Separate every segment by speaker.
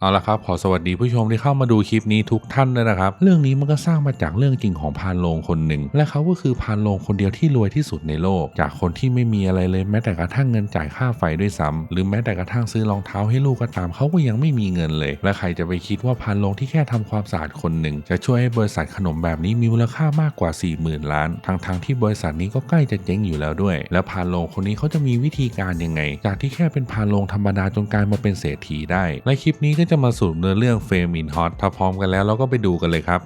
Speaker 1: เอาละครับขอสวัสดีผู้ชมที่เข้ามาดูคลิปนี้ทุกท่านด้วยนะครับ เรื่องนี้มันก็สร้างมาจากเรื่องจริงของพานโรงคนหนึ่ง และเขาก็คือพานโรงคนเดียวที่รวยที่สุดในโลก จากคนที่ไม่มีอะไรเลยแม้แต่กระทั่งเงินจ่ายค่าไฟด้วยซ้ำหรือแม้แต่กระทั่งซื้อรองเท้าให้ลูกก็ตามเขาก็ยังไม่มีเงินเลย และใครจะไปคิดว่าพานโรงที่แค่ทำความสะอาดคนหนึ่ง จะช่วยให้บริษัทขนมแบบนี้มีมูลค่ามากกว่า 40,000 ล้านทั้งๆที่บริษัทนี้ก็ใกล้จะเจ๊งอยู่แล้วด้วย แล้วพานโรงคนนี้เขาจะมีวิธีการยังไง จากที่แค่เป็นพานโรงธรรมดาจนกลายมาเป็นเศรษฐีได้ และคลิปนี้ก็จะมาสรุปเนื้อเรื่องเฟรมอินฮอตถ้าพร้อมกันแล้วเราก็ไปดูกันเลยครับ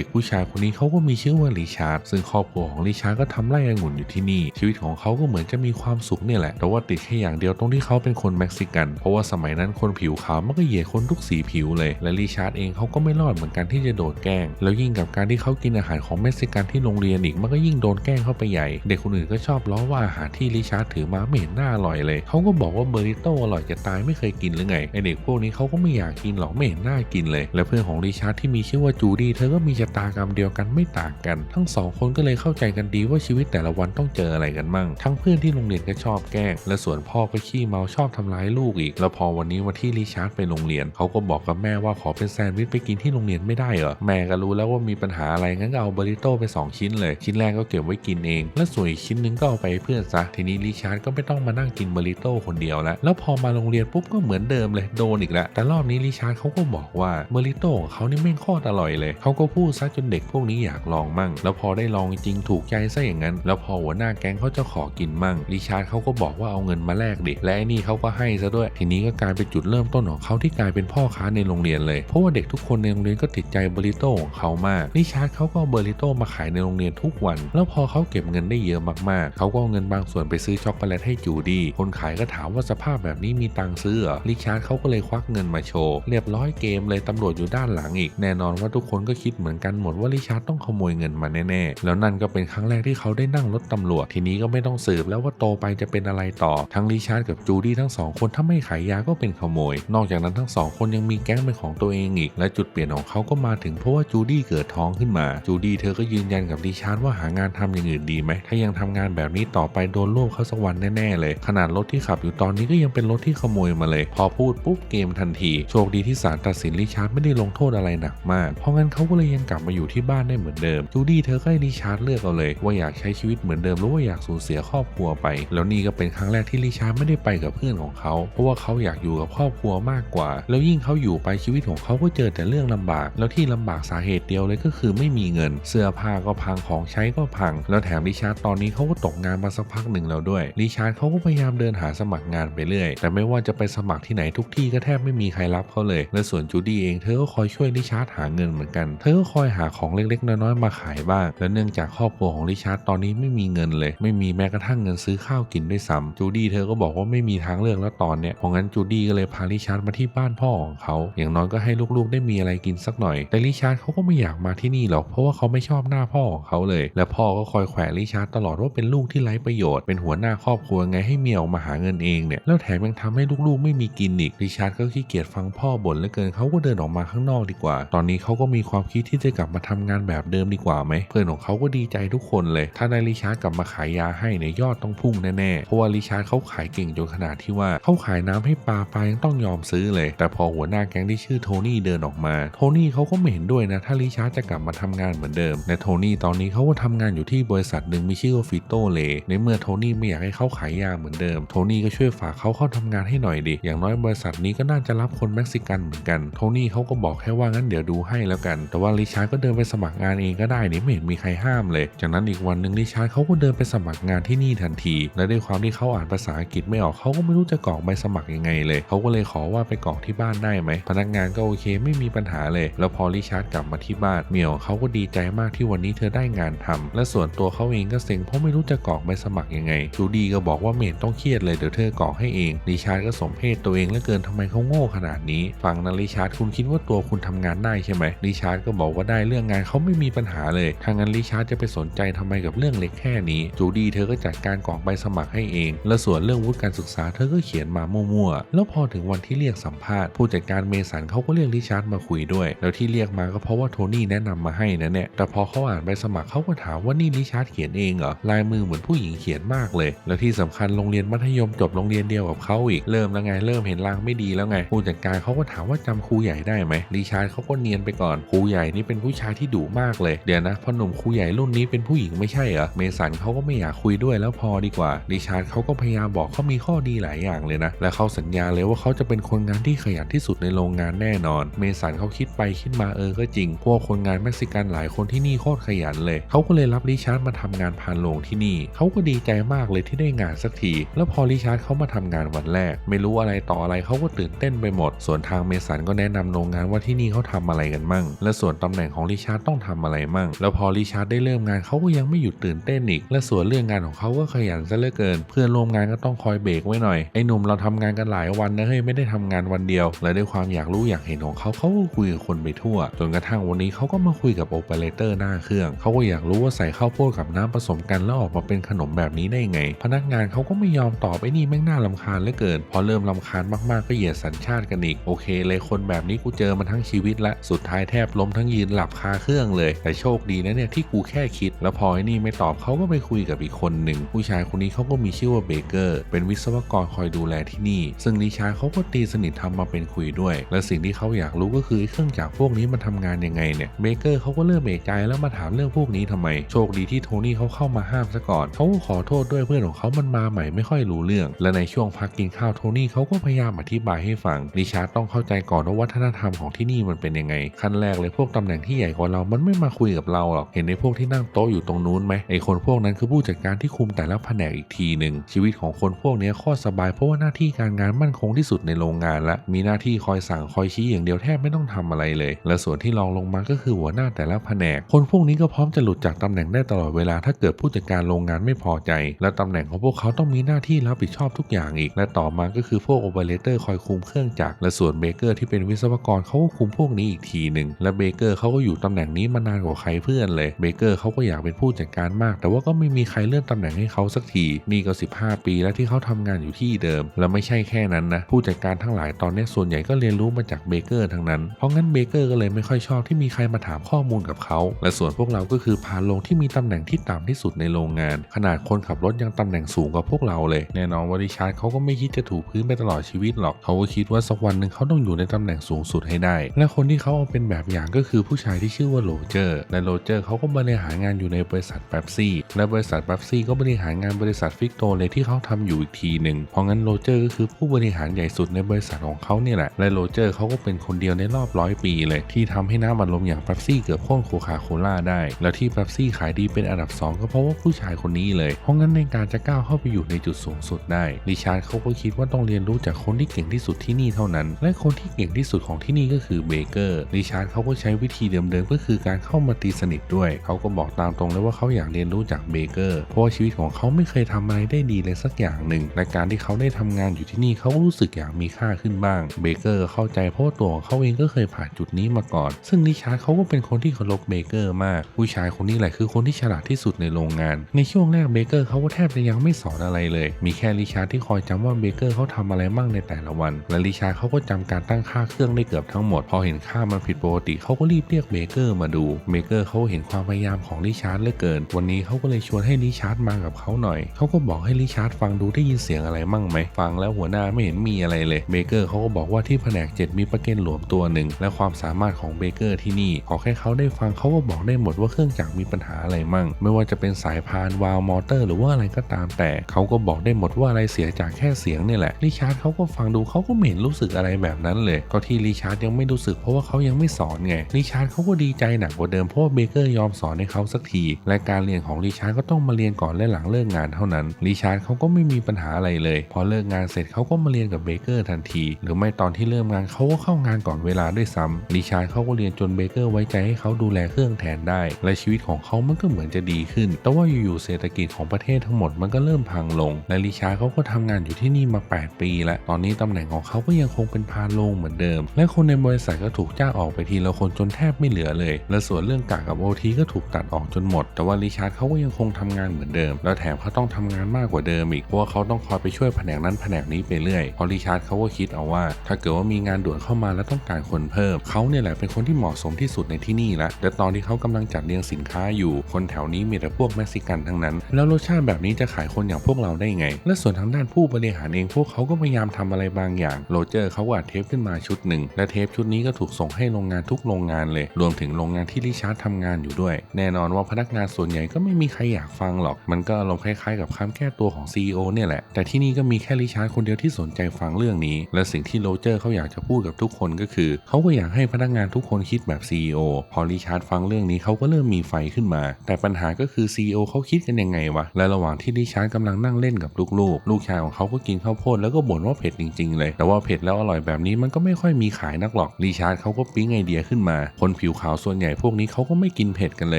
Speaker 1: ด็กผู้ชายคนนี้เขาก็มีชื่อว่าริชาร์ดซึ่งครอบครัวของริชาร์ดก็ทำไร่องุ่นอยู่ที่นี่ ชีวิตของเขาก็เหมือนจะมีความสุขเนี่ยแหละ แต่ว่าติดแค่อย่างเดียวตรงที่เขาเป็นคนเม็กซิกัน เพราะว่าสมัยนั้นคนผิวขาวมันก็เหยียดคนทุกสีผิวเลย และริชาร์ดเองเขาก็ไม่รอดเหมือนกันที่จะโดนแกล้ง แล้วยิ่งกับการที่เขากินอาหารของเม็กซิกันที่โรงเรียนอีกมันก็ยิ่งโดนแกล้งเข้าไปใหญ่ เด็กคนอื่นก็ชอบล้อว่าอาหารที่ริชาร์ดถือมาไม่เห็นน่าอร่อยเลย เขาก็บอกว่าเบอริโตอร่อยจะตายไม่เคยกินหรือไงไอเด็กพวกนี้เขาก็ไม่อยากกินหรอกไม่เห็นน่ากินเลย และเพื่อนของริชาร์ดที่มีชื่อว่าจูดี้เธอก็มีชะตากรรมเดียวกันไม่ต่างกัน ทั้งสองคนก็เลยเข้าใจกันดีว่าชีวิตแต่ละวันต้องเจออะไรกันมั่ง ทั้งเพื่อนที่โรงเรียนก็ชอบแกล้ง และส่วนพ่อก็ขี้เมาชอบทำร้ายลูกอีก แล้วพอวันนี้วันที่ริชาร์ดไปโรงเรียน เขาก็บอกกับแม่ว่าขอเป็นแซนด์วิชไปกินที่โรงเรียนไม่ได้เหรอ แม่ก็รู้แล้วว่ามีปัญหาอะไรงั้นก็เอาเบอริโต้ไปสองชิ้นเลย ชิ้นแรกก็เก็บไว้กินเอง และส่วนอีกชิ้นหนึงก็เอาไปให้เพื่อนซะ ทีนี้ริชาร์ดก็ไม่ต้องมานั่งกินเบอริโต้คนเดียวแล้ว แล้วพอมาโรงเรียนปุ๊บก็เหมือนเดิมเลย โดนอีกแล้วแต่รอบนี้ริชาร์ดเขาก็บอกว่าบริโต้ของเขานี่แม่งโคตรอร่อยเลย เขาก็พูดซะจนเด็กพวกนี้อยากลองมั่ง แล้วพอได้ลองจริงถูกใจซะอย่างนั้น แล้วพอหัวหน้าแก๊งเขาจะขอกินมั่งริชาร์ดเขาก็บอกว่าเอาเงินมาแลกดิและไอ้นี่เขาก็ให้ซะด้วย ทีนี้ก็กลายเป็นจุดเริ่มต้นของเขาที่กลายเป็นพ่อค้าในโรงเรียนเลย เพราะว่าเด็กทุกคนในโรงเรียนก็ติดใจเบริโต้ของเขามากริชาร์ดเขาก็เอาเบริโต้มาขายในโรงเรียนทุกวัน แล้วพอเขาเก็บเงินได้เยอะมากๆ เขาก็เอาเงินบางส่วนไปซื้อช็อกโกแลตให้จูดี้คนขายก็ถามว่าสภาพแบบนี้มีตังค์ซื้อเหรอริชาร์ดเขาก็เลยควักเงินมาโชว์เรียบร้อยเกมเลยตำรวจอยู่ด้านหลังอีกแน่นอนว่าทุกคนก็คิดเหมือนกันหมดว่าริชาร์ดต้องขโมยเงินมาแน่ๆ แล้วนั่นก็เป็นครั้งแรกที่เขาได้นั่งรถตำรวจ ทีนี้ก็ไม่ต้องสืบแล้วว่าโตไปจะเป็นอะไรต่อ ทั้งริชาร์ดกับจูดี้ทั้งสองคนถ้าไม่ขายยาก็เป็นขโมย นอกจากนั้นทั้งสองคนยังมีแก๊งเป็นของตัวเองอีก และจุดเปลี่ยนของเขาก็มาถึงเพราะว่าจูดี้เกิดท้องขึ้นมา จูดี้เธอก็ยืนยันกับริชาร์ดว่าหางานทำอย่างอื่นดีไหม ถ้ายังทำงานแบบนี้ต่อไปโดนรวบเข้าสักวันแน่ๆเลย ขนาดรถที่ขับอยู่ตอนนี้ก็ยังเป็นรถที่ขโมยมาเลย พอพูดปุ๊บเกมทันที โชคดีที่ศาลตัดสินริชาร์ดไม่ได้ลงโทษอะไรหนักมาก เพราะงั้นเขาก็เลยยังกลับมาอยู่ที่บ้านได้เหมือนเดิมจูดี้เธอก็ให้ริชาร์ดเลือกเอาเลย ว่าอยากใช้ชีวิตเหมือนเดิมหรือว่าอยากสูญเสียครอบครัวไป แล้วนี่ก็เป็นครั้งแรกที่ริชาร์ดไม่ได้ไปกับเพื่อนของเขา เพราะว่าเขาอยากอยู่กับครอบครัวมากกว่า แล้วยิ่งเขาอยู่ไปชีวิตของเขาก็เจอแต่เรื่องลำบาก แล้วที่ลำบากสาเหตุเดียวเลยก็คือไม่มีเงิน เสื้อผ้าก็พังของใช้ก็พัง แล้วแถมริชาร์ดตอนนี้เขาก็ตกงานมาสักพักหนึ่งแล้วด้วยริชาร์ดเขาก็พยายามเดินหาสมัครงานไปเรื่อย แต่ไม่ว่าจะไปสมัครที่ไหนทุกที่ก็แทบไม่มีใครรับเขาเลย และส่วนจูดี้เองเธอก็คอยช่วยริชาร์ดหาเงินเหมือนกัน เธอก็คอยอยหาของเล็กๆ น้อยๆ มาขายบ้าง และเนื่องจากครอบครัวของริชาร์ดตอนนี้ไม่มีเงินเลย ไม่มีแม้กระทั่งเงินซื้อข้าวกินด้วยซ้ำจูดี้เธอก็บอกว่าไม่มีทางเลือกแล้วตอนเนี้ยเพราะงั้นจูดี้ก็เลยพาริชาร์ดมาที่บ้านพ่อของเขาอย่างน้อยก็ให้ลูกๆ ได้มีอะไรกินสักหน่อย แต่ริชาร์ดเขาก็ไม่อยากมาที่นี่หรอกเพราะว่าเขาไม่ชอบหน้าพ่อของเขาเลย และพ่อก็คอยแขวะริชาร์ดตลอดว่าเป็นลูกที่ไร้ประโยชน์เป็นหัวหน้าครอบครัวไงให้เมียออกมาหาเงินเองเนี่ยแล้วแถมยังทำให้ลูกๆ ไม่มีกินอีกริชาร์ดก็ขี้เกียจฟังพ่อบ่นเหลือเกินเขาก็เดินออกมาข้างนอกดีกว่า ตอนนี้เขาก็มีความคิดที่จะกลับมาทำงานแบบเดิมดีกว่าไหมเพื่อนของเขาก็ดีใจทุกคนเลย ถ้าได้ริชาร์ดกลับมาขายยาให้เนี่ยยอดต้องพุ่งแน่ๆเพราะว่าริชาร์ดเขาขายเก่งจนขนาดที่ว่าเขาขายน้ำให้ปลาปลายังต้องยอมซื้อเลย แต่พอหัวหน้าแก๊งที่ชื่อโทนี่เดินออกมาโทนี่เขาก็ไม่เห็นด้วยนะถ้าริชาร์ดจะกลับมาทำงานเหมือนเดิมและโทนี่ตอนนี้เขาก็ทำงานอยู่ที่บริษัทหนึ่งมีชื่อว่าฟิโตเลในเมื่อโทนี่ไม่อยากให้เขาขายยาเหมือนเดิมโทนี่ก็ช่วยฝากเขาเข้าทำงานให้หน่อยดิอย่างน้อยบริษัทนี้ก็น่าจะรับคนเม็กซิกันเหมือนกันโทนี่เขาก็บอกแค่ว่างั้นเดี๋ยวดูให้แล้วกัน แต่ว่าริชาร์ดก็เดินไปสมัครงานเองก็ได้นี่ไม่เห็นมีใครห้ามเลย จากนั้นอีกวันหนึ่งริชาร์ดเขาก็เดินไปสมัครงานที่นี่ทันที และด้วยความที่เขาอ่านภาษาอังกฤษไม่ออกเขาก็ไม่รู้จะกรอกใบสมัครยังไงเลย เขาก็เลยขอว่าไปกรอกที่บ้านได้ไหม พนักงานก็โอเคไม่มีปัญหาเลย แล้วพอริชาร์ดกลับมาที่บ้านเมียวเขาก็ดีใจมากที่วันนี้เธอได้งานทำและส่วนตัวเขาเองก็เซ็งเพราะไม่รู้จะกรอกใบสมัครยังไงจูดี้ก็บอกว่าเมนต้องเครียดเลยเดี๋ยวเธอกรอกให้เองริชาร์ดก็สมเพศตัวเองเหลือเกินทำไมเขาโง่ขนาดนี้ ฟังนะริชาร์ดคุณคิดว่าตัวคุณทำงานได้ใช่ไหมริชาร์ดก็บอกว่าได้เรื่องงานเขาไม่มีปัญหาเลยทางนั้นริชาร์ดจะไปสนใจทำไมกับเรื่องเล็กแค่นี้จูดี้เธอก็จัดการกรอกใบสมัครให้เอง และส่วนเรื่องวุฒิการศึกษาเธอก็เขียนมามั่วๆแล้วพอถึงวันที่เรียกสัมภาษณ์ผู้จัดการเมสันเขาก็เรียกริชาร์ดมาคุยด้วย แล้วที่เรียกมาก็เพราะว่าโทนี่แนะนำมาให้นะเนี่ยแต่พอเขาอ่านใบสมัครเขาก็ถามว่านี่ริชาร์ดเขียนเองเหรอลายมือเหมือนผู้หญิงเขียนมากเลย แล้วที่สำคัญโรงเรียนมัธยมจบโรงเรียนเดียวกับเขาอีกเริ่มแล้วไงเริ่มเห็นลางไม่ดีแล้วไงผู้จัดการเขาก็ถามว่าจำครูใหญ่ได้ไหมริชาร์ดเขาก็เนียนไปก่อนครูใหญ่นี่เป็นผู้ชายที่ดุมากเลยเดี๋ยวนะพอหนุ่มครูใหญ่รุ่นนี้เป็นผู้หญิงไม่ใช่เหรอเมสันเขาก็ไม่อยากคุยด้วยแล้วพอดีกว่าริชาร์ดเขาก็พยายามบอกเขามีข้อดีหลายอย่างเลยนะและเขาสัญญาเลยว่าเขาจะเป็นคนงานที่ขยันที่สุดในโรงงานแน่นอน เมสันเขาคิดไปคิดมาเออก็จริง พวกคนงานเม็กซิกันหลายคนที่นี่โคตรขยันเลยเขาก็เลยรับริชาร์ดมาทำงานพานโรงที่นี่เขาก็ดีใจมากเลยที่ได้งานสักที แล้วพอริชาร์ดเขามาทำงานวันแรก ไม่รู้อะไรต่ออะไรเขาก็ตื่นเต้นไปหมด ส่วนทางเมสันก็แนะนำโรงงานว่าที่นี่เขาทำอะไรกันมั่ง และส่วนตำแหน่งของริชาร์ดต้องทำอะไรมั่ง แล้วพอริชาร์ดได้เริ่มงานเขาก็ยังไม่หยุดตื่นเต้นอีก และส่วนเรื่องงานของเขาก็ขยันซะเหลือเกิน เพื่อนร่วมงานก็ต้องคอยเบรกไว้หน่อย ไอ้หนุ่มเราทำงานกันหลายวันนะเฮ้ยไม่ได้ทำงานวันเดียว และด้วยความอยากรู้อยากเห็นของเขาเขาก็คุยกับคนไปทั่ว จนกระทั่งวันนี้เขาก็มาคุยกับโอเปอเรเตอร์หน้าเครื่อง เขาก็อยากรู้ว่าใส่ข้าวโพดกับน้ำผสมกันแล้วออกมาเป็นขนมแบบนี้ได้ไง พนักงานเขาก็ไม่ยอมตอบไอ้นี่แม่งน่าลำคาญเหลือเกิน พอเริ่มลำคาญมากๆก็เหยียดสัญชาติกันอีก โอเค เลยคนแบบนี้กูเจอมาทั้งชีวิตละ สุดท้ายแทบล้มทั้งยืนหลับคาเครื่องเลย แต่โชคดีนะเนี่ยที่กูแค่คิด แล้วพอไอ้นี่ไม่ตอบเขาก็ไปคุยกับอีกคนหนึ่งผู้ชายคนนี้เขาก็มีชื่อว่าเบเกอร์ เป็นวิศวกรคอยดูแลที่นี่ ซึ่งนิชาเขาก็ตีสนิททำมาเป็นคุยด้วย และสิ่งที่เขาอยากรู้ก็คือเครื่องจักรพวกนี้มันทำงานยังไงเนี่ยเบเกอร์เขาก็เริ่มเอะใจแล้วมาถามเรื่องพวกนี้ทำไม โชคดีที่โทนี่เขาเข้ามาห้ามซะก่อนเขาก็ขอโทษด้วยเพื่อนของเขามันมาใหม่ไม่ค่อยรู้เรื่อง และในช่วงพักกินข้าวโทนี่เขาก็พยายามอธิบายให้ฟังริชาร์ต้องเข้าใจก่อนว่าวัฒนธรรมของที่นี่มันเป็นยังไงขั้นแรกเลยพวกตำแหน่งที่ใหญ่กว่าเรา มันไม่มาคุยกับเราหรอก เห็นในพวกที่นั่งโต๊ะอยู่ตรงนู้นไหมไอคนพวกนั้นคือผู้จัดการที่คุมแต่ละแผนกอีกทีหนึ่งชีวิตของคนพวกนี้โคตรสบายเพราะว่าหน้าที่การงานมั่นคงที่สุดในโรงงานละ มีหน้าที่คอยสั่งคอยชี้อย่างเดียวแทบไม่ต้องทำอะไรเลย และส่วนที่รองลงมาก็คือหัวหน้าแต่ละแผนก คนพวกนี้ก็พร้อมจะหลุดจากตำแหน่งได้ตลอดเวลาถ้าเกิดผู้จัดการโรงงานไม่พอใจ และตำแหน่งของพวกเขาต้องมีหน้าที่รับผิดชอบทุกอย่างอีก และต่อมาก็คือพวกโอเปอเรเตอร์คอยคุมเครื่องจักรและส่วนเบเกอร์ที่เป็นวิศวกรเขาก็คุมพวกนี้อีกทีหนึ่งและเบเกอร์เขาก็อยู่ตำแหน่งนี้มานานกว่าใครเพื่อนเลยเบเกอร์เขาก็อยากเป็นผู้จัดการมาก แต่ว่าก็ไม่มีใครเลื่อนตำแหน่งให้เขาสักทีนี่ก็ 15 ปีแล้วที่เขาทำงานอยู่ที่เดิม และไม่ใช่แค่นั้นนะผู้จัดการทั้งหลายตอนนี้ส่วนใหญ่ก็เรียนรู้มาจากเบเกอร์ทั้งนั้นเพราะงั้นเบเกอร์ก็เลยไม่ค่อยชอบที่มีใครมาถามข้อมูลกับเขาและส่วนพวกเราก็คือพานโรงที่มีตำแหน่งที่ต่ำที่สุดในโรงงาน ขนาดคนขับรถยังตำแหน่งสูงกว่าพวกเราเลยแน่นอนว่าริชาร์ดเขาก็ไม่คิดจะถูพื้นไปตลอดชีวิตหรอกเขาก็คิดว่าสักวันหนึ่งเขาต้องอยู่ในตำแหน่งสูงสุดให้ได้ และคนที่เขาเอาเป็นแบบอย่างก็คือผู้ชายที่ชื่อว่าโรเจอร์และโรเจอร์เขาก็บริหารงานอยู่ในบริษัทเบซี่และบริษัทเบซี่ก็บริหารงานบริษัทฟิกโตเลยที่เขาทำอยู่อีกทีหนึ่งเพราะงั้นโรเจอร์ก็คือผู้บริหารใหญ่สุดในบริษัทของเขาเนี่ยแหละและโรเจอร์เขาก็เป็นคนเดียวในรอบร้อยปีเลยที่ทำให้น้ำอัดลมอย่างเบซี่เกือบโค่นโคคาโคล่าได้ แล้วที่เบซี่ขายดีเป็นอันดับสองก็เพราะว่าผู้ชายคนนี้เลย เพราะงั้นในการจะก้าวเข้าไปอยู่ในจุดสูงสุดได้ริชาร์ดเขาก็คิดว่าต้องเรียนรู้จากคนที่เก่งที่สุดที่นี่เท่านั้น และคนที่เก่งที่สุดของที่นี่ก็คือเบเกอร์ริชาร์ดเขาก็ใช้วิธีเดิมๆก็คือการเข้ามาตีสนิทด้วย เขาก็บอกตามตรงเลยว่าเขาอยากเรียนรู้จากเบเกอร์เพราะว่าชีวิตของเขาไม่เคยทำอะไรได้ดีเลยสักอย่างหนึ่งและการที่เขาได้ทำงานอยู่ที่นี่เขาก็รู้สึกอยากมีค่าขึ้นบ้างเบเกอร์เข้าใจเพราะตัวของเขาเองก็เคยผ่านจุดนี้มาก่อน ซึ่งริชาร์ดเขาก็เป็นคนที่เคารพเบเกอร์มาก ผู้ชายคนนี้แหละคือคนที่ฉลาดที่สุดในโรงงาน ในช่วงแรกเบเกอร์เขาก็แทบจะยังไม่สอนอะไรเลย มีแค่ริชาร์ดที่คอยจำว่าเบเกอร์เขาทำอะไรมั่งในแต่ละวัน และริชาร์ดเขาก็จำการตั้งค่าเครื่องได้เกือบทั้งหมด พอเห็นค่ามันผิดปกติเขาก็รีบเรียกเบเกอร์มาดูเบเกอร์เขาเห็นความพยายามของริชาร์ดเหลือเกิน วันนี้เขาก็เลยชวนให้ริชาร์ดมากับเขาหน่อยเขาก็บอกให้ริชาร์ดฟังดูได้ยินเสียงอะไรมั่งไหมฟังแล้วหัวหน้าไม่เห็นมีอะไรเลยเบเกอร์เขาก็บอกว่าที่แผนกเจ็ดมีปลาเกนหลวมตัวหนึ่งและความสามารถของเบเกอร์ที่นี่ขอแค่เขาได้ฟังเขาก็บอกได้หมดว่าเครื่องจักรมีปัญหาอะไรมั่ง ไม่ว่าจะเป็นสายพานวาล์วมอเตอร์ หรือว่าอะไรก็ตามแต่เขาก็บอกได้หมดว่าอะไรเสียจากแค่เสียงนี่แหละริชาร์ดเขาก็ฟังดูเขาก็ไม่เห็นรู้สึกอะไรแบบนั้นเลย ก็ที่ริชาร์ดยังไม่รู้สึกเพราะว่าเขายังไม่สอนไงริชาร์ดเขาก็ดีใจหนักกว่าเดิมเพราะเบเกอร์ยอมสอนให้เขาสักที และการเรียนของริชาร์ดก็ต้องมาเรียนก่อนและหลังเลิกงานเท่านั้นริชาร์ดเขาก็ไม่มีปัญหาอะไรเลย พอเลิกงานเสร็จเขาก็มาเรียนกับเบเกอร์ทันที หรือไม่ตอนที่เริ่มงานเขาก็เข้างานก่อนเวลาด้วยซ้ำริชาร์ดเขาก็เรียนจนเบเกอร์ไว้ใจให้เขาดูแลเครื่องแทนได้ และชีวิตของเขามันก็เหมือนจะดีขึ้น แต่ว่าอยู่ๆเศรษฐกิจของประเทศทั้งหมดมันก็เริ่มพังลง และริชาร์ดเขาก็ทำงานอยู่ที่นี่มา 8 ปีแล้วตอนนี้ตำแหน่งของเขาก็ยังคงเป็นพานโรงเหมือนเดิม และคนในบริษัทก็ถูกจ้างออกไปทีละคนจนแทบไม่เหลือเลย และส่วนเรื่องกากกับโอทีก็ถูกตัดออกจนหมด แต่ว่าริชาร์ดเขาก็ยังคงทำงานเหมือนเดิม แล้วแถมเขาต้องทำงานมากกว่าเดิมอีก เพราะว่าเขาต้องคอยไปช่วยแผนกนั้นแผนกนี้ไปเรื่อยเพราะริชาร์ดเขาก็คิดเอาว่า ถ้าเกิดว่ามีงานด่วนเข้ามาแล้วต้องการคนเพิ่ม เขาเนี่ยแหละเป็นคนที่เหมาะสมที่สุดในที่นี่ละและตอนที่เขากำลังจัดเรียงสินค้าอยู่ คนแถวนี้มีแต่พวกเม็กซิกันทั้งนั้น แล้วรสชาติแบบนี้จะขายคนอย่างพวกเราได้ไง และส่วนทางด้านผู้บริหารเองพวกเขาก็พยายามทำอะไรบางอย่าง โรเจอร์เขาก็อัดเทปขึ้นมาชุดหนึ่งและเทปชุดนี้ก็ถูกส่งให้โรงงานทุกโรงงานเลยรวมถึงโรงงานที่ริชาร์ดทำงานอยู่ด้วย แน่นอนว่าพนักงานส่วนใหญ่ก็ไม่มีใครอยากฟังหรอก มันก็อารมณ์คล้ายๆ กับคำแก้ตัวของ CEO เนี่ยแหละ แต่ที่นี่ก็มีแค่ริชาร์ดคนเดียวที่สนใจฟังเรื่องนี้ และสิ่งที่โรเจอร์เขาอยากจะพูดกับทุกคนก็คือ เขาก็อยากให้พนักงานทุกคนคิดแบบ CEO พอริชาร์ดฟังเรื่องนี้เขาก็เริ่มมีไฟขึ้นมา แต่ปัญหาก็คือ CEO เขาคิดกันยังไงวะ และระหว่างที่ริชาร์ดกำลังนั่งเล่นกับลูกๆ ลูกชายของเขาก็กินข้าวโพดแล้วก็บ่นว่าเผ็ดจริงๆเลย แต่ว่าเผ็ดแล้วอร่อยแบบนี้มันก็ไม่ค่อยมีขายนักหรอกริชาร์ดเขาก็ปิ๊งไอเดียขึ้นมา คนนผิวขาวส่วนใหญ่พวกนี้เขาก็ไม่กินเผ็ดกันเล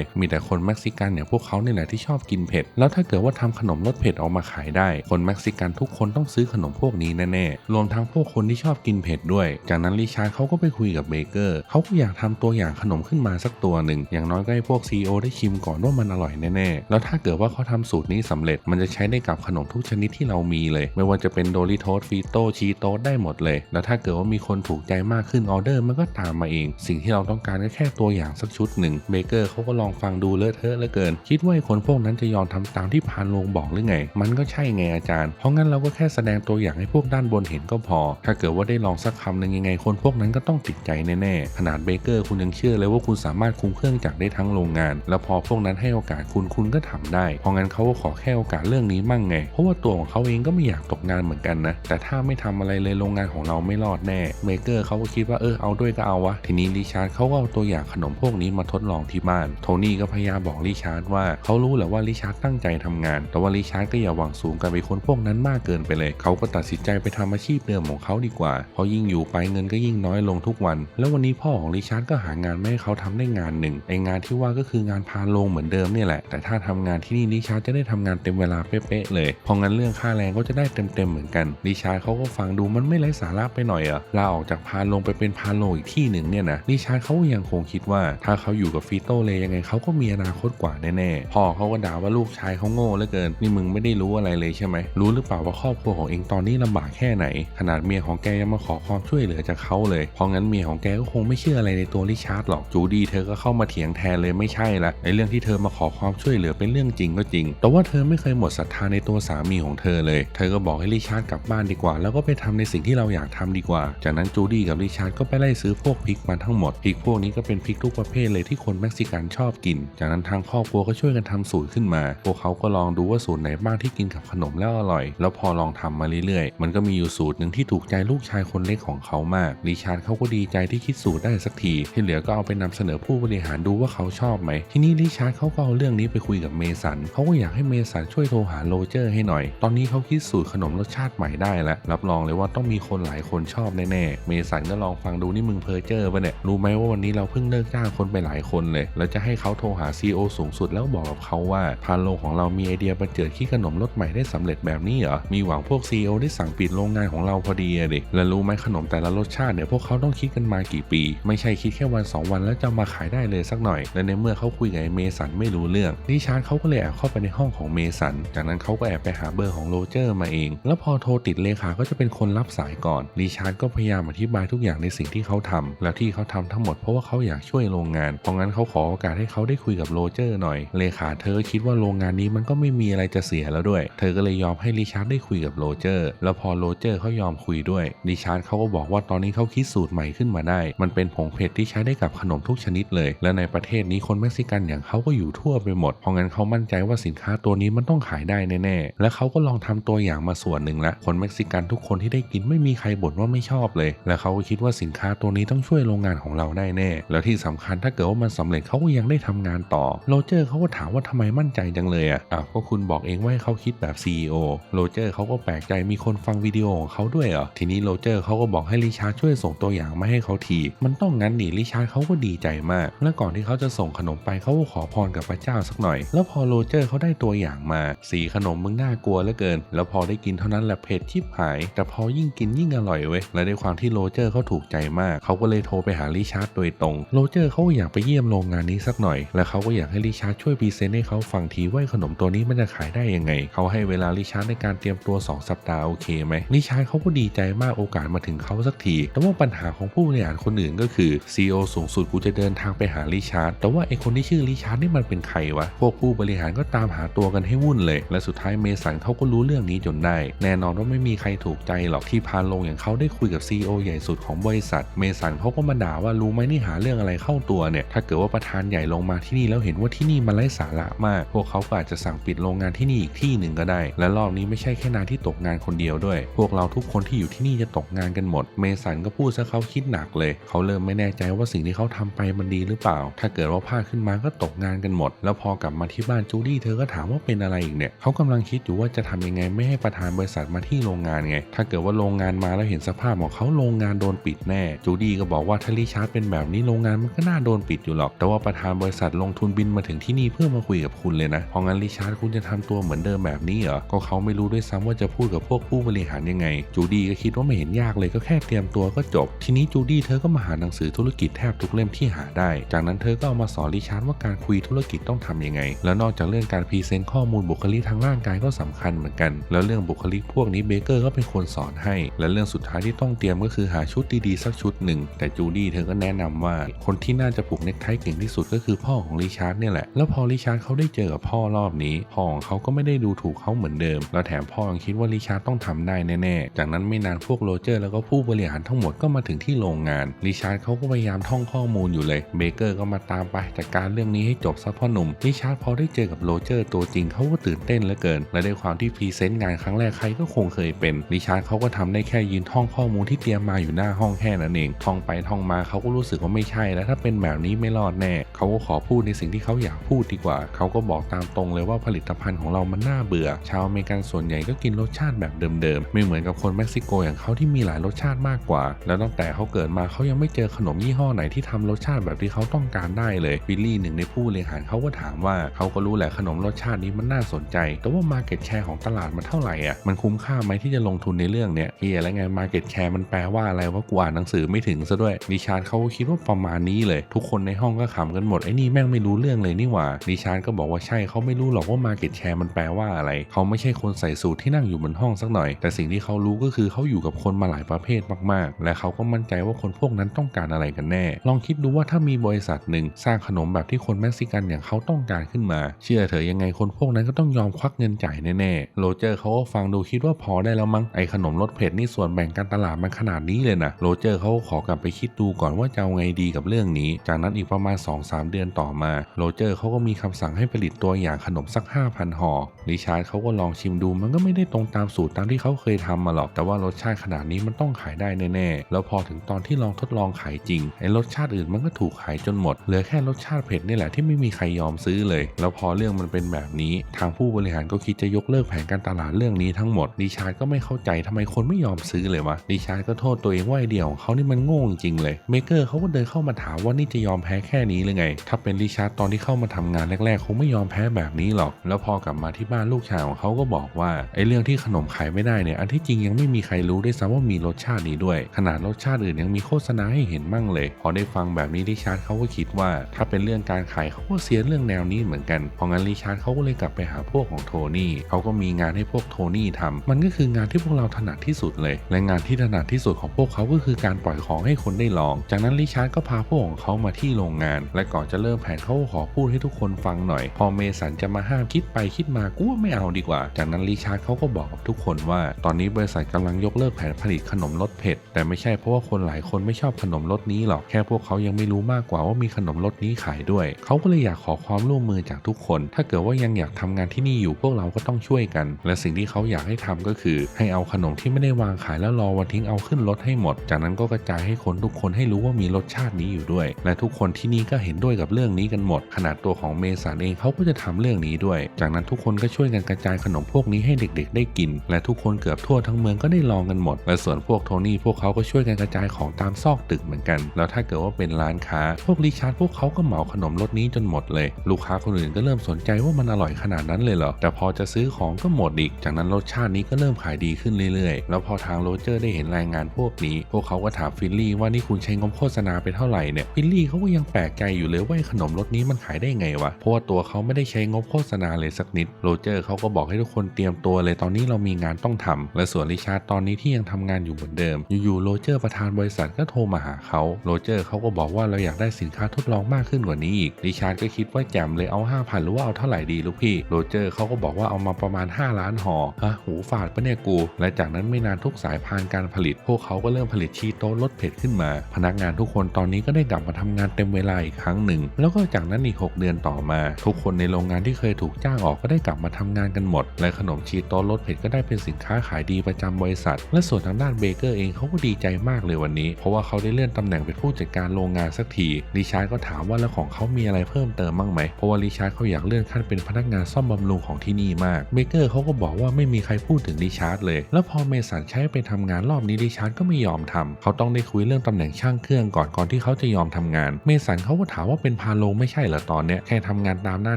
Speaker 1: ย มีแต่คนเม็กซิกันอย่างพวกเขาเนี่ยแหละที่ชอบกินเผ็ด แล้วถ้าเกิดว่าทำขนมรสเผ็ดออกมาขายได้ คนเม็กซิกันทุกคนต้องซื้อขนมพวกนี้แน่ๆ รวมทั้งพวกคนที่ชอบกินเผ็ดด้วย จากนั้นริชาร์ดเขาก็ไปคุยกับเบเกอร์ เขาก็อยากทำตัวอย่างขนมขึ้นมาสักตัวหนึ่ง อย่างน้อยก็ให้พวก CEO ได้ชิมก่อนว่ามันอร่อยแน่ๆ แล้วถ้าเกิดว่าเขาทำสูตรนี้สำเร็จ มันจะใช้ได้กับขนมทุกชนิดที่เรามีเลย ไม่ว่าจะเป็นโดริโทสฟีโตชีโตได้หมดเลย แล้วถ้าเกิดว่ามีคนถูกใจมากขึ้นออเดอร์มันก็ตามมาเอง สิ่งที่เราต้องการก็แค่ตัวอย่างสักชุดหนึ่งเบเกอร์เขาก็ลองฟังดูเลอะเทอะเหลือเกิน คิดว่าไอ้คนพวกนั้นจะยอมทำตามที่พานโรงบอกหรือไง มันก็ใช่ไงอาจารย์ เพราะงั้นเราก็แค่แสดงตัวอย่างให้พวกด้านบนเห็นก็พอ ถ้าเกิดว่าได้ลองสักคำหนึ่งยังไง คนพวกนั้นก็ต้องติดใจแน่ๆ ขนาดเบเกอร์คุณยังเชื่อเลยว่าคุณสามารถคุมเครื่องจักรได้ทั้งโรงงาน แล้วพอพวกนั้นให้โอกาสคุณคุณก็ทำได้ เพราะงั้นเขาก็ขอแค่โอกาสเรื่องนี้มั่งไง เพราะว่าตัวของเขาเองก็ไม่อยากตกงานเหมือนกันนะ แต่ถ้าไม่ทำอะไรเลยโรงงานของเราไม่รอดแน่ เบเกอร์เขาก็คิดว่าเออเอาด้วยก็เอาวะ ทีนี้ริชาร์ดเขาก็เอาตัวอย่างขนมพวกนี้มาทดลองที่บ้าน โทนี่ก็พยายามบอกริชาร์ดว่าเขารู้แหละว่าริชาร์ดตั้งใจทำงาน แต่ว่าริชาร์ดก็อย่าหวังสูงกับไอ้คนพวกนั้นมากเกินไปเลย เขาก็ตัดสินใจไปทำอาชีพเดิมของเขาดีกว่า เพราะยิ่งอยู่ไปเงินก็ยิ่งน้อยลงทุกวัน แล้ววันนี้พ่อของริชาร์ดก็หางานมาให้เขาทำได้งานหนึ่งไองานที่ว่าก็คืองานพาโรงเหมือนเดิมเนี่ยแหละ แต่ถ้าทำงานที่นี่ริชาร์ดจะได้ทำงานเต็มเวลาเป๊ะๆเลยพราะงั้นเรื่องค่าแรงก็จะได้เต็มๆเหมือนกันริชาร์ดเขาก็ฟังดูมันไม่ไร้สาระไปหน่อยอะลาออกจากพาโรงไปเป็นพาโรงอีกที่หนึ่งเนี่ยนะริชาร์ดเขายังคงคิดว่าถ้าเขาอยู่กับฟีโตเลยยังไงเขาก็มีอนาคตกว่าแน่ๆพ่อเขาก็ด่าว่าลูกชายเขาโง่เหลือเกิน นี่มึงไม่ได้รู้อะไรเลยใช่ไหมรู้หรือเปล่าว่าครอบครัวของเองตอนนี้ลำบากแค่ไหน ขนาดเมียของแกยังมาขอความช่วยเหลือจากเขาเลย เพราะงั้นเมียของแกก็คงไม่เชื่ออะไรในตัวริชาร์ดหรอกจูดี้เธอก็เข้ามาเถียงแทนเลยไม่ใช่ละไอ้เรื่องที่เธอมาขอความช่วยเหลือเป็นเรื่องจริงก็จริง แต่ว่าเธอไม่เคยหมดศรัทธาในตัวสามีของเธอเลย เธอก็บอกให้ริชาร์ดกลับบ้านดีกว่า แล้วก็ไปทำในสิ่งที่เราอยากทำดีกว่า จากนั้นจูดี้กับริชาร์ดก็ไปไล่ซื้อพวกพริกมาทั้งหมดพริกพวกนี้ก็เป็นพริกทุกประเภทเลยที่คนเม็กซิกันชอบกิน จากนั้นทางครอบครัวก็ช่วยกันทำสูตรขึ้นมา พวกเขาก็ลองดูว่าสูตรไหนบ้างที่กินกับขนมแล้วอร่อย แล้วพอลองทำมาเรื่อยๆ มันก็มีอยู่สูตรหนึ่งที่ถูกใจลูกชายคนเล็กของเขามากริชาร์ดเขาก็ดีใจที่คิดสูตรได้สักที ที่เหลือก็เอาไปนำเสนอผู้บริหารดูว่าเขาชอบไหม ทีนี้ริชาร์ดเขาก็เอาเรื่องนี้ไปคุยกับเมสันเขาก็อยากให้เมสันช่วยโทรหาโรเจอร์ให้หน่อย ตอนนี้เขาคิดสูตรขนมรสชาติใหม่ได้แล้ว รับรองเลยว่าต้องมีคนหลายคนชอบแน่ๆ เมสันก็ลองฟังดูนี่มึงเพอเจอร์ปะเนี่ย รู้ไหมว่าวันนี้เราเพิ่งเลิกจ้างคนไปหลายคนเลย แล้วจะให้เขาโทรหา CEO สูงสุดแล้วบอกกับเขาว่าพานโลของเรามีไอเดียประเจิดคิดขนมรสใหม่ได้สำเร็จแบบนี้เหรอ มีหวังพวก CEO ได้สั่งปิดโรงงานของเราพอดีอะดิแล้วรู้ไหมขนมแต่ละรสชาติเนี่ยพวกเขาต้องคิดกันมากี่ปี ไม่ใช่คิดแค่วัน 2 วันแล้วจะมาขายได้เลยสักหน่อย และในเมื่อเขาคุยกับเมสันไม่รู้เรื่องริชาร์ดเขาก็เลยแอบเข้าไปในห้องของเมสัน จากนั้นเขาก็แอบไปหาเบอร์ของโรเจอร์มาเอง แล้วพอโทรติดเลขาก็จะเป็นคนรับสายก่อนริชาร์ดก็พยายามอธิบายทุกอย่างในสิ่งที่เขาทำแล้วที่เขาทำทั้งหมดเพราะว่าเขาอยากช่วยโรงงาน เพราะงั้นเขาขอโอกาสให้เขาได้คุยกับโรเจอร์หน่อย เลขาเธอก็คิดว่าโรงงานนี้มันก็ไม่มีอะไรจะเสียแล้วด้วย เธอก็เลยยอมให้ริชาร์ดได้คุยกับโรเจอร์ แล้วพอโรเจอร์เขายอมคุยด้วย ริชาร์ดเขาก็บอกว่าตอนนี้เขาคิดสูตรใหม่ขึ้นมาได้ มันเป็นผงเผ็ดที่ใช้ได้กับขนมทุกชนิดเลย และในประเทศนี้คนเม็กซิกันอย่างเขาก็อยู่ทั่วไปหมด เพราะงั้นเขามั่นใจว่าสินค้าตัวนี้มันต้องขายได้แน่ๆ และเขาก็ลองทำตัวอย่างมาส่วนหนึ่งละ คนเม็กซิกันทุกคนที่ได้กินไม่มีใครบ่นว่าไม่ชอบเลย และเขาก็คิดว่าสินค้าตัวนี้ต้องช่วยโรงงานของเราได้แน่แล้วที่สำคัญถ้าเกิดว่ามันสำเร็จเขาก็ยังได้ทำงานต่อโรเจอร์เขาก็ถามว่าทำไมมั่นใจจังเลยอะอ้าวก็คุณบอกเองว่าให้เขาคิดแบบ CEO โรเจอร์เขาก็แปลกใจมีคนฟังวิดีโอของเขาด้วยเหรอทีนี้โรเจอร์เขาก็บอกให้ริชาร์ดช่วยส่งตัวอย่างมาให้เขาทีมันต้องงั้นดิริชาร์ดเขาก็ดีใจมาก และก่อนที่เขาจะส่งขนมไปเขาก็ขอพรกับพระเจ้าสักหน่อย แล้วพอโรเจอร์เขาได้ตัวอย่างมา สีขนมมึงน่ากลัวเหลือเกิน แล้วพอได้กินเท่านั้นแหละเผ็ดชิบหาย แต่พอยิ่งกินยิ่งอร่อยเว้ยและด้วยความที่โรเจอร์เขาถูกใจมาก เขาก็เลยโทรไปหาริชาร์ดโดยตรงโรเจอร์เขาก็อยากไปเยี่ยมโรงงานนี้สักหน่อย และเขาก็อยากให้ริชาร์ดช่วยพรีเซนต์ให้เขาฟังทีว่าขนมตัวนี้มันจะขายได้ยังไง เขาให้เวลาริชาร์ดในการเตรียมตัว 2 สัปดาห์โอเคไหมริชาร์ดเขาก็ดีใจมากโอกาสมาถึงเขาสักที แต่ว่าปัญหาของผู้บริหารคนอื่นก็คือ CEO สูงสุดกูจะเดินทางไปหาริชาร์ดแต่ว่าไอคนที่ชื่อริชาร์ดนี่มันเป็นใครวะ พวกผู้บริหารก็ตามหาตัวกันให้วุ่นเลย และสุดท้ายเมสันเขาก็รู้เรื่องนี้จนได้ แน่นอนว่าไม่มีใครถูกใจหรอกที่พานลงอย่างเขาได้คุยกับ CEO ใหญ่สุดของบริษัท เมสันเขาก็มาด่าว่ารู้ไหมนี่หาเรื่องอะไรเข้าตัวเนี่ยถ้าเกิดว่าประธานใหญ่ลงมาที่นี่แล้วเห็นว่าที่นี่มันไร้สาระมาก พวกเขาก็อาจจะสั่งปิดโรงงานที่นี่อีกที่หนึ่งก็ได้ และรอบนี้ไม่ใช่แค่นายที่ตกงานคนเดียวด้วย พวกเราทุกคนที่อยู่ที่นี่จะตกงานกันหมด เมสันก็พูดซะเขาคิดหนักเลย เขาเริ่มไม่แน่ใจว่าสิ่งที่เขาทำไปมันดีหรือเปล่า ถ้าเกิดว่าพลาดขึ้นมาก็ตกงานกันหมด แล้วพอกลับมาที่บ้านจูดี้เธอก็ถามว่าเป็นอะไรอีกเนี่ยเขากำลังคิดอยู่ว่าจะทำยังไงไม่ให้ประธานบริษัทมาที่โรงงานไง ถ้าเกิดว่าโรงงานมาแล้วเห็นสภาพของเขาโรงงานโดนปิดแน่ จูดี้ก็บอกว่าถ้าริชาร์ดเป็นแบบนี้โรงงานมันก็น่าโดนปิดอยู่หรอก แต่ว่าประธานบริษัทลงทุนบินมาถึงที่นี่เพื่อมาคุยกับคุณเลยนะ เพราะงั้นริชาร์ดคุณจะทำตัวเหมือนเดิมแบบนี้เหรอ ก็เขาไม่รู้ด้วยซ้ำว่าจะพูดกับพวกผู้บริหารยังไง จูดี้ก็คิดว่าไม่เห็นยากเลยก็แค่เตรียมตัวก็จบ ทีนี้จูดี้เธอก็มาหาหนังสือธุรกิจแทบทุกเล่มที่หาได้ จากนั้นเธอก็เอามาสอนริชาร์ดว่าการคุยธุรกิจต้องทำยังไง แล้วนอกจากเรื่องการพรีเซนต์ข้อมูลบุคลิกทางร่างกายก็สำคัญเหมือนกัน แล้วเรื่องบุคลิกพวกนี้เบเกอร์ก็เป็นคนสอนให้ และเรื่องสุดท้ายที่ต้องเตรียมก็คือหาชุดดีๆสักชุดหนึ่งแต่จูดี้เธอก็แนะนำว่าคนที่น่าจะผูกเน็กไทเก่งที่สุดก็คือพ่อของริชาร์ดเนี่ยแหละ แล้วพอริชาร์ดเขาได้เจอกับพ่อรอบนี้ พ่อของเขาก็ไม่ได้ดูถูกเขาเหมือนเดิม แล้วแถมพ่อยังคิดว่าริชาร์ดต้องทำได้แน่ๆ จากนั้นไม่นานพวกโรเจอร์แล้วก็ผู้บริหารทั้งหมดก็มาถึงที่โรงงานริชาร์ดเขาก็พยายามท่องข้อมูลอยู่เลยเบเกอร์ก็มาตามไปจัดการเรื่องนี้ให้จบซะพ่อหนุ่มริชาร์ดพอได้เจอกับโรเจอร์ตัวจริงเขาก็ตื่นเต้นเหลือเกิน และด้วยความที่พรีเซนต์งานครั้งแรกใครก็คงเคยเป็นริชาร์ดเขาก็ทำได้แค่ยืนท่องข้อมูลที่เตรียมมาอยู่หน้าห้องแค่นั้นเองท่องไปท่องมาเขาก็รู้สึกว่าไม่ใช่แล้วถ้าเป็นแบบนี้ไม่รอดแน่เขาก็ขอพูดในสิ่งที่เขาอยากพูดดีกว่า เขาก็บอกตามตรงเลยว่าผลิตภัณฑ์ของเรามันน่าเบื่อ ชาวอเมริกันส่วนใหญ่ก็กินรสชาติแบบเดิมๆ ไม่เหมือนกับคนเม็กซิโกอย่างเขาที่มีหลายรสชาติมากกว่า แล้วตั้งแต่เขาเกิดมาเขายังไม่เจอขนมยี่ห้อไหนที่ทำรสชาติแบบที่เขาต้องการได้เลยบิลลี่หนึ่งในผู้บริหารเขาก็ถามว่าเขาก็รู้แหละขนมรสชาตินี้มันน่าสนใจ แต่ว่ามาเก็ตแชร์ของตลาดมันเท่าไหร่อะมันคุ้มค่าไหมที่จะลงทุนในเรื่องเนี้ยเฮียแล้วไงมาเก็ตแชร์มันแปลว่าอะไรว่ากูอ่านหนังสือไม่ถึงซะด้วยดิชาร์ดเขาก็คิดว่าประมาณนี้เลย ทุกคนในห้องก็ขำกันหมดไอ้นี่แม่งไม่รู้เรื่องเลยนี่หว่าดิชาร์ดก็บอกว่าใช่เขาไม่รู้หรอกว่ามาเก็ตแชร์มันแปลว่าอะไร เขาไม่ใช่คนใส่สูทที่นั่งอยู่บนห้องสักหน่อย แต่สิ่งที่เขารู้ก็คือเขาอยู่กับคนมาหลายประเภทมากๆ และเขาก็มั่นใจว่าคนพวกนั้นต้องการอะไรกันแน่ ลองคิดดูว่าถ้ามีบริษัทหนึ่งสร้างขนมแบบที่คนเม็กซิกันอย่างเขาต้องการขึ้นมา เชื่อเถอะยังไงคนพวกนั้นก็ต้องยอมควักเงินจ่ายแน่ๆโรเจอร์เขาก็ฟังดูคิดว่าพอได้แล้วมั้งไอขนมรสเผ็ดนี่ส่วนแบ่งการตลาดมันขนาดนี้เลยนะโรเจอร์เขาขอกลับไปคิดดูก่อนว่าจะเอาไงดีกับเรื่องนี้ จากนั้นอีกประมาณ 2-3 เดือนต่อมา โรเจอร์เขาก็มีคำสั่งให้ผลิตตัวอย่างขนมสัก 5,000ห่อริชาร์ดเขาก็ลองชิมดูมันก็ไม่ได้ตรงตามสูตรตามที่เขาเคยทำมาหรอก แต่ว่ารสชาติขนาดนี้มันต้องขายได้แน่ๆ แล้วพอถึงตอนที่ลองทดลองขายจริงไอ้รสชาติอื่นมันก็ถูกขายจนหมด เหลือแค่รสชาติเผ็ดนี่แหละที่ไม่มีใครยอมซื้อเลย แล้วพอเรื่องมันเป็นแบบนี้ ทางผู้บริหารก็คิดจะยกเลิกแผนการตลาดเรื่องนี้ทั้งหมดริชาร์ดก็ไม่เข้าใจทำไมคนไม่ยอมซื้อเลยวะริชาร์ดก็โทษตัวเองว่าไอเดียของเขานี่มันโง่จริงเลยเมเกอร์เขาก็เดินเข้ามาถามว่านี่จะยอมแพ้แค่นี้เลยไง ถ้าเป็นริชาร์ดตอนที่เข้ามาทำงานแรกๆคงไม่ยอมแพ้แบบนี้หรอก แล้วพอกลับมาที่บ้านลูกชายของเขาก็บอกว่าไอ้เรื่องที่ขนมขายไม่ได้เนี่ยอันที่จริงยังไม่มีใครรู้ด้วยซ้ำว่ามีรสชาตินี้ด้วย ขนาดรสชาติอื่นยังมีโฆษณาให้เห็นมั่งเลย พอได้ฟังแบบนี้ริชาร์ดเขาก็คิดว่า ถ้าเป็นเรื่องการขายเขาก็เสียเรื่องแนวนี้เหมือนกันเพราะงั้นริชาร์ดเขาก็เลยกลับไปหาพวกของโทนี่เขาก็มีงานให้พวกโทนี่ทำมันก็คืองานที่พวกเราถนัดที่สุดเลย และงานที่ถนัดที่สุดของพวกเขาก็คือการปล่อยของให้คนได้ลอง จากนั้นริชาร์ดก็พาพวกของเขามาที่โรงงาน และก่อนจะเริ่มแผนเขาขอพูดให้ทุกคนฟังหน่อย พอเมสันจะมาห้ามคิดไปคิดมากูไม่เอาดีกว่า จากนั้นริชาร์ดเขาก็บอกกับทุกคนว่า ตอนนี้บริษัทกำลังยกเลิกแผนผลิตขนมรสเผ็ด แต่ไม่ใช่เพราะว่าคนหลายคนไม่ชอบขนมรสนี้หรอก แค่พวกเขายังไม่รู้มากกว่าว่ามีขนมรสนี้ขายด้วย เขาก็เลยอยากขอความร่วมมือจากทุกคน ถ้าเกิดว่ายังอยากทำงานที่นี่อยู่พวกเราก็ต้องช่วยกัน และสิ่งที่เขาอยากให้ทำก็คือ ให้เอาขนมที่ไม่ได้วางขายแล้วรอวันทิ้งเอาขึ้นรถให้หมด จากนั้นก็กระจายให้คนทุกคนให้รู้ว่ามีรสชาตินี้อยู่ด้วย และทุกคนที่นี่ก็เห็นด้วยกับเรื่องนี้กันหมด ขนาดตัวของเมสันเองเขาก็จะทำเรื่องนี้ด้วย จากนั้นทุกคนก็ช่วยกันกระจายขนมพวกนี้ให้เด็กๆ ได้กิน และทุกคนเกือบทั่วทั้งเมืองก็ได้ลองกันหมด และส่วนพวกโทนี่พวกเขาก็ช่วยกันกระจายของตามซอกตึกเหมือนกัน แล้วถ้าเกิดว่าเป็นร้านค้า พวกริชาร์ดพวกเขาก็เหมาขนมรสนี้จนหมดเลย ลูกค้าคนอื่นก็เริ่มสนใจว่ามันอร่อยขนาดนั้นเลยเหรอ แต่พอจะซื้อของก็หมดอีก จากนั้นรสชาตินี้ก็เริ่มขายดีขึ้นเรื่อยๆ แล้วพอทางโรเจอร์ได้เห็นรายงานพวกนี้ พวกเขาก็ถามฟิลลี่ว่านี่คุณใช้งบโฆษณาไปไปเท่าไหร่เนี่ยบิลลี่เขาก็ยังแปลกใจอยู่เลยว่าไอ้ขนมรสนี้มันขายได้ไงวะเพราะว่าตัวเขาไม่ได้ใช้งบโฆษณาเลยสักนิดโรเจอร์เขาก็บอกให้ทุกคนเตรียมตัวเลยตอนนี้เรามีงานต้องทำและส่วนริชาร์ดตอนนี้ที่ยังทำงานอยู่เหมือนเดิม อยู่ๆโรเจอร์ประธานบริษัทก็โทรมาหาเขาโรเจอร์เขาก็บอกว่าเราอยากได้สินค้าทดลองมากขึ้นกว่านี้อีกริชาร์ดก็คิดว่าแจมเลยเอา5,000หรือว่าเอาเท่าไหร่ดีลูกพี่โรเจอร์เขาก็บอกว่าเอามาประมาณ 5 ล้านห่อฮะหูฝาดปะเนี่ยกู และจากนั้นไม่นานทุกสายพานการผลิต พวกเขาก็เริ่มผลิตชีโต้ลดเผ็ดขึ้นมา พนักงานทุกคนตอนนี้ก็ได้กลับมาทำงานเต็มเวลาอีกครั้งหนึ่ง แล้วก็จากนั้นอีก 6 เดือนต่อมา ทุกคนในโรงงานที่เคยถูกจ้างออกก็ได้กลับมาทำงานกันหมด และขนมชีโต้ลดเผ็ดก็ได้เป็นสินค้าขายดีประจำบริษัท และส่วนทางด้านเบเกอร์เองเขาก็ดีใจมากเลยวันนี้ เพราะว่าเขาได้เลื่อนตำแหน่งเป็นผู้จัดการโรงงานสักทีริชาร์ดก็ถามว่าแล้วของเขามีอะไรเพิ่มเติมบ้างไหมเพราะว่าริชาร์ดเขาอยากเลื่อนขั้นเป็นพนักงานซ่อมบำรุงของที่นี่มากเบเกอร์เขาก็บอกว่าไม่มีใครพูดถึงริชาร์ดเลย แล้วพอเมสันใช้ไปทำงานรอบนี้ริชาร์ดก็ไม่ยอมทำเขาต้องได้คุยเรื่องตำแหน่งช่างเครื่องก่อนก่อนที่เขาจะยอมทำงาน เมสันเขาก็ถามว่าเป็นพาโลงไม่ใช่เหรอตอนเนี้ยแค่ทำงานตามหน้า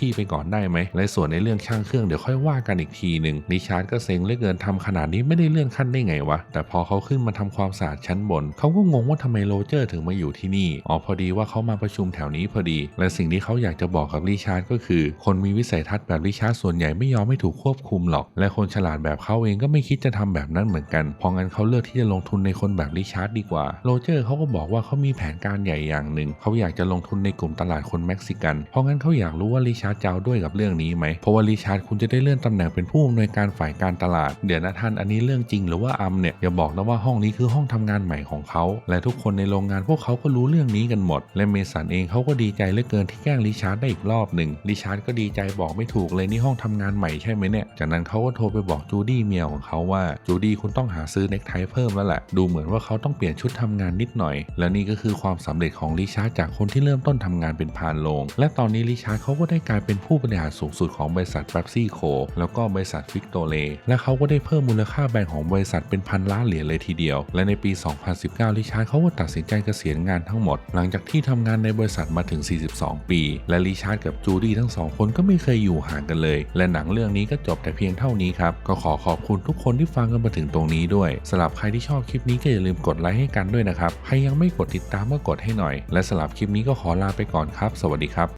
Speaker 1: ที่ไปก่อนได้ไหมและส่วนในเรื่องช่างเครื่องเดี๋ยวค่อยว่ากันอีกทีหนึ่งริชาร์ดก็เซ็งเหลือเกินทำขนาดนี้ไม่ได้เลื่อนขั้นได้ไงวะแต่พอเขาขึ้นมาทำความสะอาดชั้นบนเขาก็งงว่าทำไมโรเจอร์ถึงมาอยู่ที่นี่อ๋อพอดีว่าเขามาประชุมแถวนี้พอดี และสิ่งที่เขาอยากจะบอกกับริชาร์ดก็คือ คนมีวิสัยทัศน์แบบริชาร์ดส่วนใหญ่ไม่ยอมไม่ถูกควบคุมหรอก และคนฉลาดแบบเขาเองก็ไม่คิดจะทำแบบนั้นเหมือนกันเพราะงั้นเขาเลือกที่จะลงทุนในคนแบบริชาร์ดดีกว่าโรเจอร์เขาก็บอกว่าเขามีแผนการใหญ่อย่างหนึ่ง เขาอยากจะลงทุนในกลุ่มตลาดคนเม็กซิกัน เพราะงั้นเขาอยากรู้ว่าริชาร์ดจะเอาด้วยกับเรื่องนี้ไหม เพราะว่าริชาร์ดคุณจะได้เลื่อนตำแหน่งเป็นผู้อำนวยการฝ่ายการตลาด เดี๋ยวนะท่านอันนี้เรื่องจริงหรือว่าอัมเนี่ยอย่าบอกนะว่าห้องนี้คือห้องทำงานใหม่ของเขา และทุกคนในโรงงานพวกเขาก็รู้เรื่องนี้กันหมด และเมสันเองเขาก็ดีใจเหลือเกินที่แกล้งริชาร์ดได้อีกรอบหนึ่งริชาร์ดก็ดีใจบอกไม่ถูกเลยนี่ห้องทำงานใหม่ใช่ไหมเนี่ย จากนั้นเขาก็โทรไปบอกจูดี้เมียของเขาว่าจูดี้คุณต้องหาซื้อเน็กไทเพิ่มแล้วแหละดูเหมือนว่าเขาต้องเปลี่ยนชุดทำงานนิดหน่อย และนี่ก็คือความสำเร็จของริชาร์ดจากคนที่เริ่มต้นทำงานเป็นพานโรงและตอนนี้ริชาร์ดเขาก็ได้กลายเป็นผู้บริหารสูงสุดของบริษัทเบปซี่โคแล้วก็บริษัทฟิกโตเลและเขาก็ได้เพิ่มมูลค่าแบรนด์ของบริษัทเป็นพันล้านเหรียญเลยทีเดียว และในปี 2019ริชาร์ดเขาก็ตัดสินใจเกษียณงานทั้งหมด หลังจากที่ทำงานในบริษัทมาถึง 42 ปี และริชาร์ดกับจูดี้ทั้งสองคนก็ไม่เคยอยู่ห่างกันเลย และหนังเรื่องนี้ก็จบแต่เพียงเท่านี้ครับก็ขอขอบคุณทุกคนที่ฟังกันมาถึงตรงนี้ด้วยสำหรับใครที่ชอบคลิปนี้ก็อย่าลืมกดไลค์ให้กันด้วยนะครับใครยังไม่กดติดตามก็กดให้หน่อย และสำหรับคลิปนี้ก็ขอลาไปก่อนครับ สวัสดีครับ